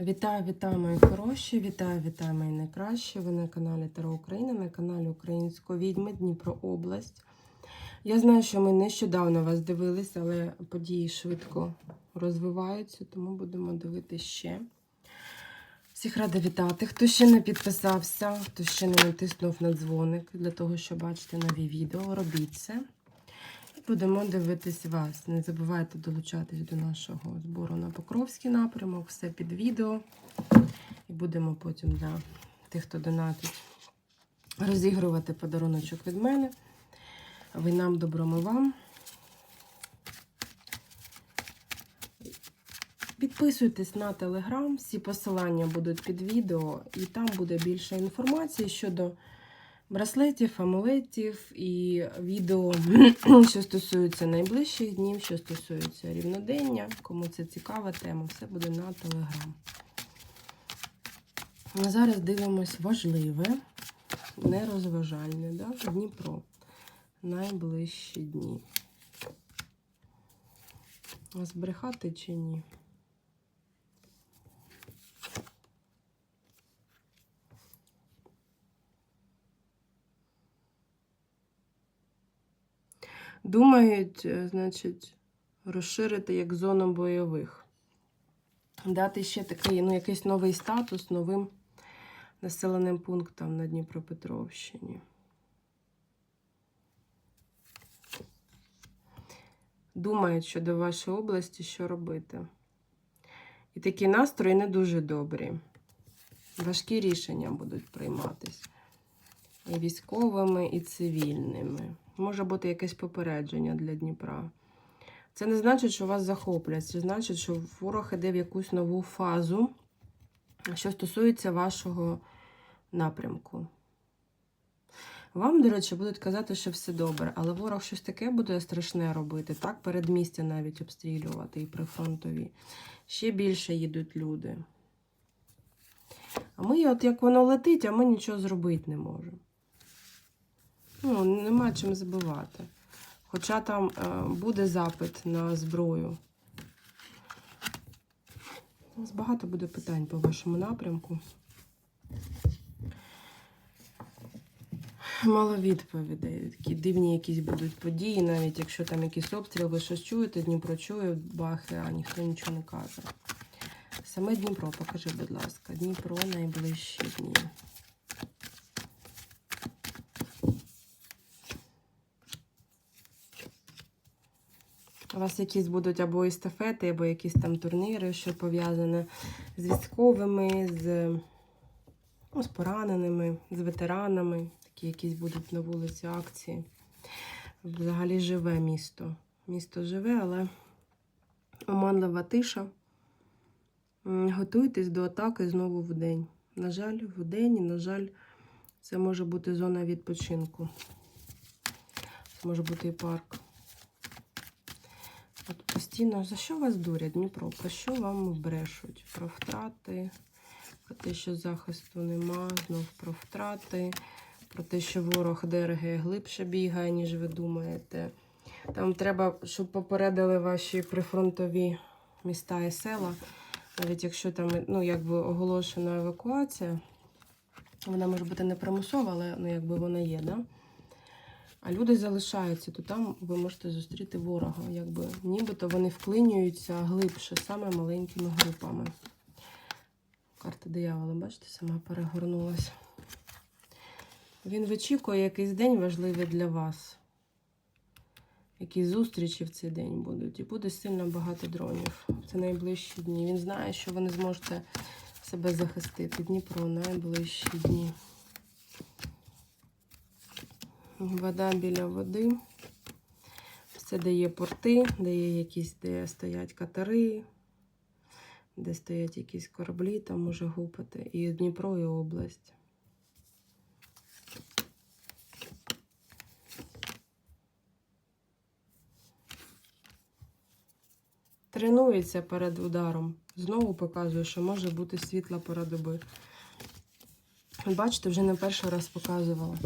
Вітаю, вітаю, мої хороші! Вітаю, вітаю, мої найкращі! Ви на каналі Таро Україна, на каналі Української відьми Дніпро область. Я знаю, що ми нещодавно вас дивились, але події швидко розвиваються, тому будемо дивитися ще. Всіх рада вітати. Хто ще не підписався, хто ще не натиснув на дзвоник для того, щоб бачити нові відео, робіть це. Будемо дивитись вас. Не забувайте долучатись до нашого збору на Покровський напрямок, все під відео. І будемо потім для тих, хто донатить, розігрувати подаруночок від мене. Ви нам доброму вам. Підписуйтесь на телеграм, всі посилання будуть під відео, і там буде більше інформації щодо браслетів, амулетів і відео, що стосується найближчих днів, що стосується рівнодення. Кому це цікава тема, все буде на телеграм. А зараз дивимось важливе, нерозважальне, да? Дніпро. Найближчі дні. Збрехати чи ні? Думають, е, значить, розширити як зону бойових. Дати ще такий, ну, якийсь новий статус новим населеним пунктам на Дніпропетровщині. Думають щодо вашої області, що робити. І такі настрої не дуже добрі. Важкі рішення будуть прийматись. І військовими, і цивільними. Може бути якесь попередження для Дніпра. Це не значить, що вас захоплять. Це значить, що ворог іде в якусь нову фазу, що стосується вашого напрямку. Вам, до речі, будуть казати, що все добре, але ворог щось таке буде страшне робити, так, передмістя навіть обстрілювати і прифронтові. Ще більше їдуть люди. А ми, от як воно летить, а ми нічого зробити не можемо. Ну, нема чим забивати. Хоча там е, буде запит на зброю. У нас багато буде питань по вашому напрямку. Мало відповідей. Такі дивні якісь будуть події, навіть якщо там якийсь обстріл, ви щось чуєте, Дніпро чує, бахи, а ніхто нічого не каже. Саме Дніпро, покажи, будь ласка, Дніпро найближчі дні. У вас якісь будуть або естафети, або якісь там турніри, що пов'язані з військовими, з, ну, з пораненими, з ветеранами. Такі якісь будуть на вулиці акції. Взагалі живе місто. Місто живе, але оманлива тиша. Готуйтесь до атаки знову в день. На жаль, в день, і, на жаль, це може бути зона відпочинку. Це може бути і парк. Постійно, за що вас дурять, Дніпро? Про що вам брешуть? Про втрати, про те, що захисту нема, знов про втрати, про те, що ворог ДРГ глибше бігає, ніж ви думаєте. Там треба, щоб попередили ваші прифронтові міста і села. Навіть якщо там ну, якби оголошена евакуація, вона може бути не примусова, але ну, якби вона є, да? А люди залишаються, то там ви можете зустріти ворога. Якби нібито вони вклинюються глибше, саме маленькими групами. Карта диявола, бачите, сама перегорнулася. Він вичікує якийсь день важливий для вас. Які зустрічі в цей день будуть. І буде сильно багато дронів. Це найближчі дні. Він знає, що ви не зможете себе захистити. Дніпро найближчі дні. Вода біля води. Все дає порти, де є якісь, де стоять катери, де стоять якісь кораблі, там може гупати. І Дніпро, і область. Тренується перед ударом. Знову показує, що може бути світла пора доби. Бачите, вже не перший раз показувала.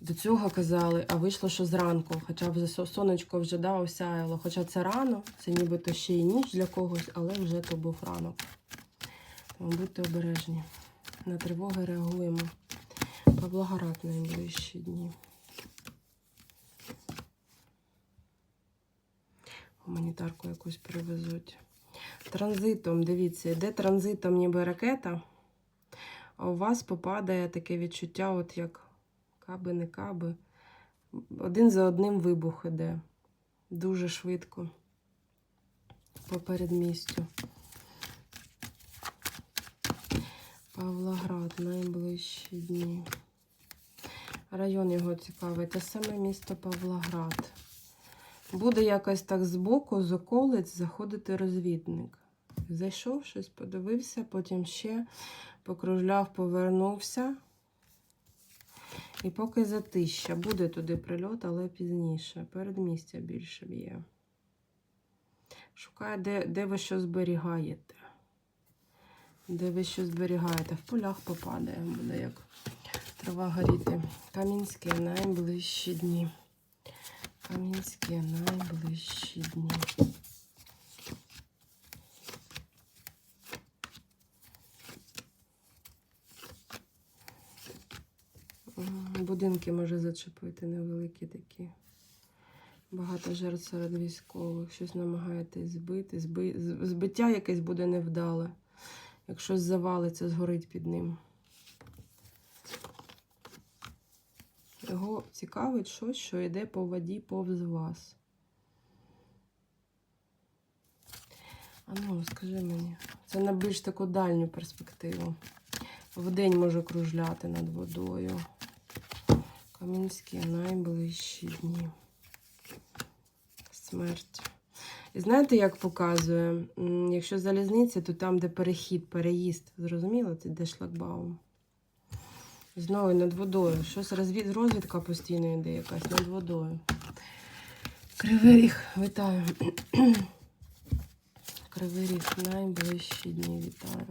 До цього казали, а вийшло, що зранку, хоча вже сонечко вже да, осяяло. Хоча це рано, це нібито ще й ніч для когось, але вже то був ранок. Тому будьте обережні. На тривоги реагуємо. Павлоград найближчі дні. Гуманітарку якусь привезуть. Транзитом, дивіться, йде транзитом ніби ракета, а у вас попадає таке відчуття, от як каби, не каби. Один за одним вибух іде. Дуже швидко. По передмістю. Павлоград найближчі дні. Район його цікавий. Те саме місто Павлоград. Буде якось так збоку, з околиць заходити розвідник. Зайшов щось, подивився, потім ще покружляв, повернувся. І поки затища. Буде туди прильот, але пізніше. Передмістя більше б'є. Шукає, де, де ви що зберігаєте. Де ви що зберігаєте? В полях попадає, буде як трава горіти. Камінське найближчі дні. Камінське найближчі дні. Будинки може зачепити невеликі такі. Багато жертв серед військових. Щось намагаєтесь збити. Зби... Збиття якесь буде невдале. Якщо завалиться, згорить під ним. Його цікавить щось, що йде по воді повз вас. А ну, скажи мені, це на більш таку дальню перспективу. Вдень може кружляти над водою. Камінські найближчі дні. Смерть. І знаєте, як показує? Якщо залізниця, то там, де перехід, переїзд. Зрозуміло, це де шлагбаум. Знову над водою. Щось розвід... розвідка постійно йде якась над водою. Кривий ріг, вітаю. Кривий ріг, найближчі дні вітаю.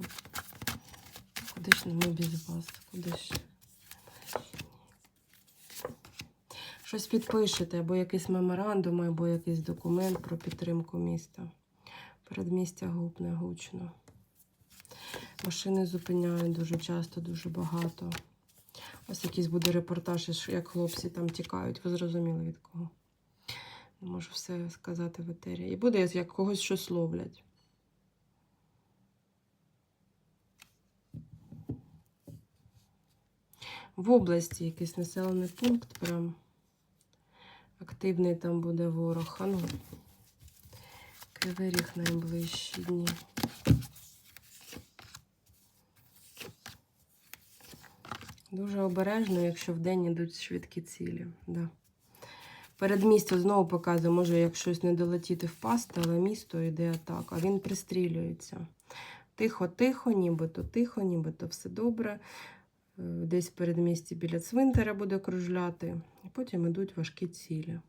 Куди ж ми без вас? Куди ж? Щось підпишете, або якийсь меморандум, або якийсь документ про підтримку міста. Передмістя гупне гучно. Машини зупиняють дуже часто, дуже багато. Ось якийсь буде репортаж, як хлопці там тікають. Ви зрозуміли від кого. Не можу все сказати в етері. І буде, як когось щось ловлять. В області якийсь населений пункт, прям активний там буде ворог. А ну, Кривий Ріг найближчі дні. Дуже обережно, якщо вдень йдуть швидкі цілі. Да. Передмістя знову показує, може як щось не долетіти впасти, але місто йде атака. Він пристрілюється. Тихо-тихо, нібито тихо, нібито все добре. Е, Десь в передмісті біля цвинтаря буде кружляти, і потім йдуть важкі цілі.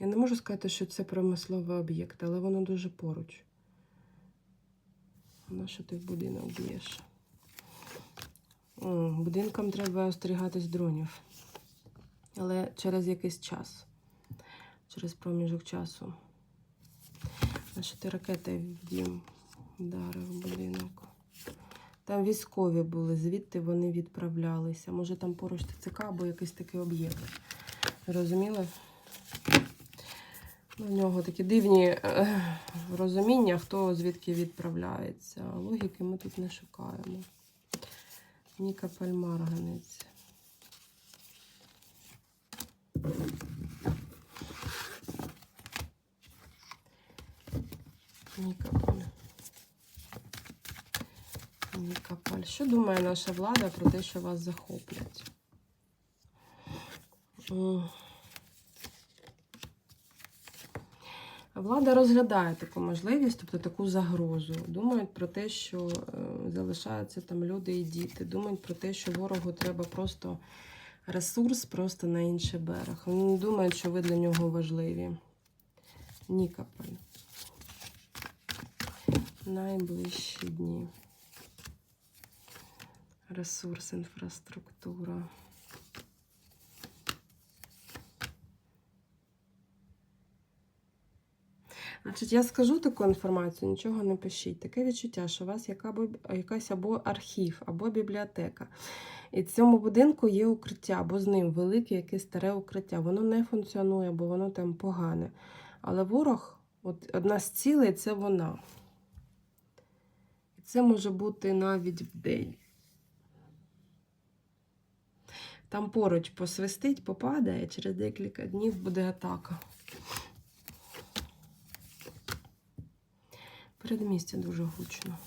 Я не можу сказати, що це промисловий об'єкт, але воно дуже поруч. На що ти в будинок б'єш? Будинкам треба остерігатись дронів. Але через якийсь час, через проміжок часу. На що ти ракети в дім вдарив будинок. Там військові були, звідти вони відправлялися. Може там поруч ТЦК або якийсь такий об'єкт. Розуміли? Ну, В нього такі дивні е, розуміння, хто звідки відправляється. Логіки ми тут не шукаємо. Ніка Пальмарганець. Нікополь. Нікополь. Що думає наша влада про те, що вас захоплять? Влада розглядає таку можливість, тобто таку загрозу. Думають про те, що е, залишаються там люди і діти. Думають про те, що ворогу треба просто ресурс просто на інший берег. Вони думають, що ви для нього важливі. Нікополь. Найближчі дні. Ресурс, інфраструктура. Значить, я скажу таку інформацію, нічого не пишіть. Таке відчуття, що у вас яка якась або архів, або бібліотека. І в цьому будинку є укриття, або з ним велике якесь старе укриття. Воно не функціонує, бо воно там погане. Але ворог, от одна з цілей це вона. І це може бути навіть в день. Там поруч посвистить, попадає, через декілька днів буде атака. Передмістя дуже гучно.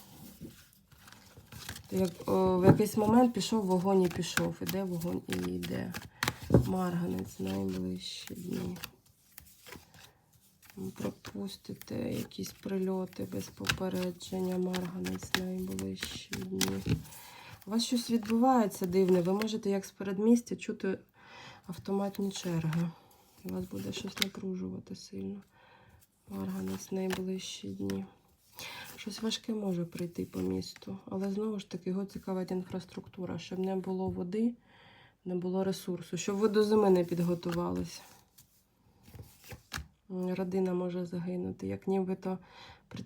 Як, о, в якийсь момент пішов вогонь і пішов. Іде вогонь і йде. Марганець найближчі дні. Пропустите якісь прильоти без попередження. Марганець найближчі. У вас щось відбувається дивне. Ви можете, як з передмістя, чути автоматні черги. У вас буде щось напружувати сильно. Марганець найближчі дні. Щось важке може прийти по місту, але знову ж таки його цікавить інфраструктура, щоб не було води, не було ресурсу, щоб ви до зими не підготувалися. Родина може загинути, як нібито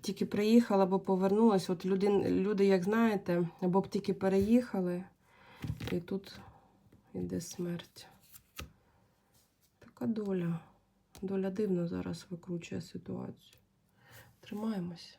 тільки приїхала або повернулась. От люди, люди, як знаєте, або б тільки переїхали, і тут йде смерть. Така доля. Доля дивно зараз викручує ситуацію. Тримаємось.